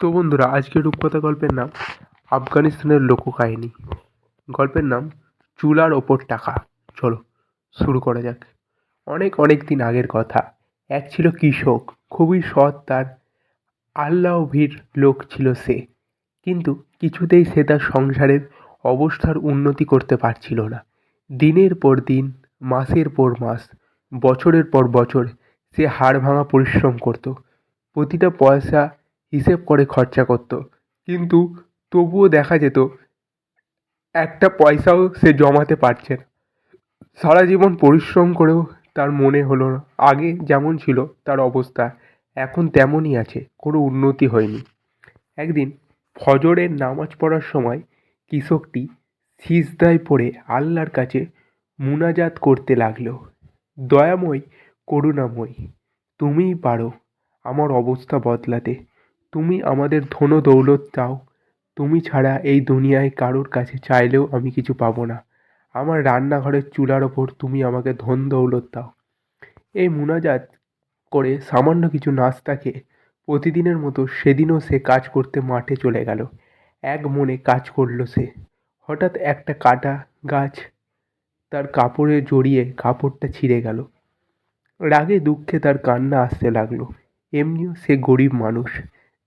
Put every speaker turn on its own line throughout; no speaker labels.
তো বন্ধুরা, আজকের রূপকথা গল্পের নাম আফগানিস্তানের লোককাহিনী। গল্পের নাম চুলার ওপর টাকা। চলো, শুরু করা যাক। অনেক অনেক দিন আগের কথা। এক ছিল কৃষক, খুবই সৎ তার আল্লাহ ভীর লোক ছিল সে। কিন্তু কিছুতেই সে তার সংসারের অবস্থার উন্নতি করতে পারছিল না। দিনের পর দিন, মাসের পর মাস, বছরের পর বছর সে হাড় ভাঙা পরিশ্রম করত। প্রতিটা পয়সা হিসেব করে খরচা করত। কিন্তু তবুও দেখা যেত, একটা পয়সাও সে জমাতে পারছে না। সারা জীবন পরিশ্রম করেও তার মনে হলো না। আগে যেমন ছিল তার অবস্থা, এখন তেমনই আছে, কোনো উন্নতি হয়নি। একদিন ফজরের নামাজ পড়ার সময় কৃষকটি সিজদায় পড়ে আল্লাহর কাছে মুনাজাত করতে লাগল। দয়াময়, করুণাময়, তুমিই পারো আমার অবস্থা বদলাতে। তুমি আমাদের ধন দৌলত দাও তুমি ছাড়া এই দুনিয়ায় কারোর কাছে চাইলেও আমি কিছু পাবো না। আমার রান্নাঘরের চুলার ওপর তুমি আমাকে ধন দৌলত দাও। এই মুনাজাত করে সামান্য কিছু নাস্তা খেয়ে প্রতিদিনের মতো সেদিনও সে কাজ করতে মাঠে চলে গেল। এক মনে কাজ করল সে। হঠাৎ একটা কাটা গাছ তার কাপড়ে জড়িয়ে কাপড়টা ছিঁড়ে গেল। রাগে দুঃখে তার কান্না আসতে লাগল। এমনিও সে গরিব মানুষ।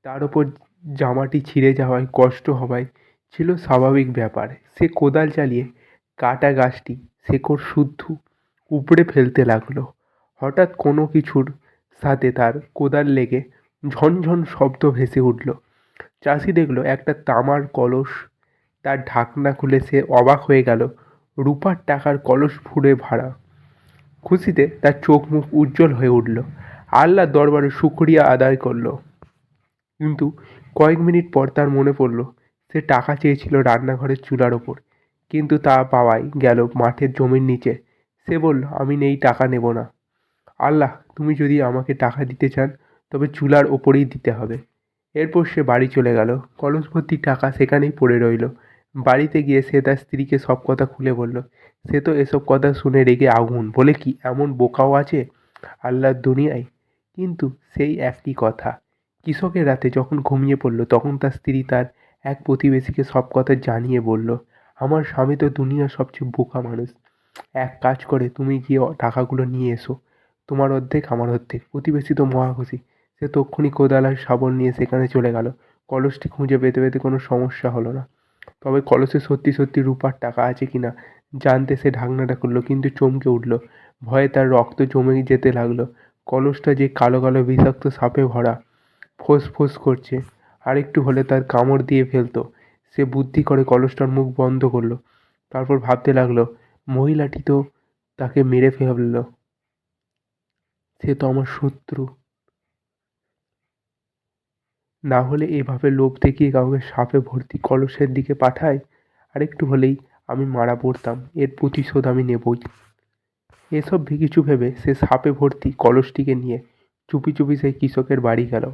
তার ওপর জামাটি ছিঁড়ে যাওয়ায় কষ্ট হওয়ায় ছিল স্বাভাবিক ব্যাপার। সে কোদাল চালিয়ে কাটা গাছটি শেকড় শুদ্ধ উপড়ে ফেলতে লাগল। হঠাৎ কোনো কিছুর সাথে তার কোদাল লেগে ঝনঝন শব্দ ভেসে উঠল। চাষি দেখল একটা তামার কলস। তার ঢাকনা খুলে সে অবাক হয়ে গেল। রূপার টাকার কলস ফুঁড়ে ভাড়া। খুশিতে তার চোখ মুখ উজ্জ্বল হয়ে উঠল। আল্লাহ দরবারে শুকরিয়া আদায় করল। কিন্তু কয়েক মিনিট পর তার মনে পড়ল, সে টাকা চেয়েছিল রান্নাঘরের চুলার ওপর। কিন্তু তা পাওয়াই গেল মাঠের জমির নিচে। সে বলল, আমি নেই, টাকা নেব না। আল্লাহ, তুমি যদি আমাকে টাকা দিতে চান, তবে চুলার ওপরেই দিতে হবে এরপর সে বাড়ি চলে গেল। কলস ভর্তি টাকা সেখানেই পড়ে রইল। বাড়িতে গিয়ে সে তার স্ত্রীকে সব কথা খুলে বলল। সে তো এসব কথা শুনে রেগে আগুন। বলে কি, এমন বোকাও আছে আল্লাহর দুনিয়ায়? কিন্তু সেই একই কথা। কৃষকের রাতে যখন ঘুমিয়ে পড়ল, তখন তার স্ত্রী তার এক প্রতিবেশীকে সব কথা জানিয়ে বলল, আমার স্বামী তো দুনিয়ার সবচেয়ে বোকা মানুষ। এক কাজ করে, তুমি গিয়ে টাকাগুলো নিয়ে এসো। তোমার অর্ধেক, আমার অর্ধেক। প্রতিবেশী তো মহা খুশি। সে তক্ষুনি কোদাল আর শাবল নিয়ে সেখানে চলে গেল। কলসটি খুঁজে পেতে পেতে কোনো সমস্যা হলো না। তবে কলসে সত্যি সত্যি রূপার টাকা আছে কি না জানতে সে ঢাকনাটা খুললো, কিন্তু চমকে উঠল। ভয়ে তার রক্ত জমে যেতে লাগল। কলসটা যে কালো কালো বিষাক্ত সাপে ভরা ফোঁস করছে। আর একটু হলে তার কামড় দিয়ে ফেলতো। সে বুদ্ধি করে কলসটার মুখ বন্ধ করল। তারপর ভাবতে লাগল, মহিলাটি তো তাকে মেরে ফেলল। সে তো আমার শত্রু। না হলে এভাবে লোভ দেখিয়ে কাউকে সাপে ভর্তি কলসের দিকে পাঠায়? আরেকটু হলেই আমি মারা পড়তাম, এর প্রতিশোধ আমি নেবই। এসব কিছু ভেবে সে সাপে ভর্তি কলসটিকে নিয়ে চুপি চুপি সেই কৃষকের বাড়ি গেল।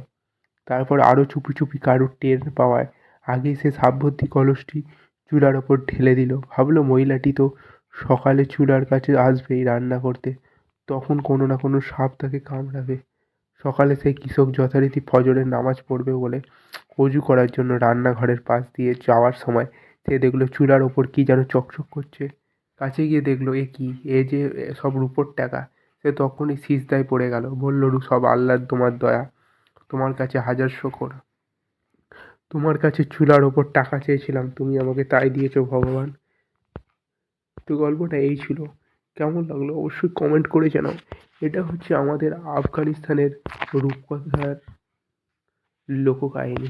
তারপর আরও চুপি চুপি কারুর টের পাওয়ায় আগেই সে সাপ ভর্তি কলসটি চুলার ওপর ঢেলে দিল। ভাবলো, মহিলাটি তো সকালে চুলার কাছে আসবেই রান্না করতে। তখন কোনো না কোনো সাপ তাকে কামড়াবে। সকালে সেই কৃষক যথারীতি ফজরের নামাজ পড়বে বলে অজু করার জন্য রান্নাঘরের পাশ দিয়ে যাওয়ার সময় সে দেখল, চুলার ওপর কী যেন চকচক করছে। কাছে গিয়ে দেখল, এ কী? এ যে সব রূপোর টাকা সে তখনই সিজদায় পড়ে গেল। বলল সব আল্লাহর তোমার দয়া। তোমার কাছে হাজার শকর। তোমার কাছে চুলার ওপর টাকা চেয়েছিলাম, তুমি আমাকে তাই দিয়েছ ভগবান। তো গল্পটা এই ছিল। কেমন লাগল অবশ্যই কমেন্ট করে জানাও। এটা হচ্ছে আমাদের আফগানিস্তানের রূপকথার লোককাহিনী।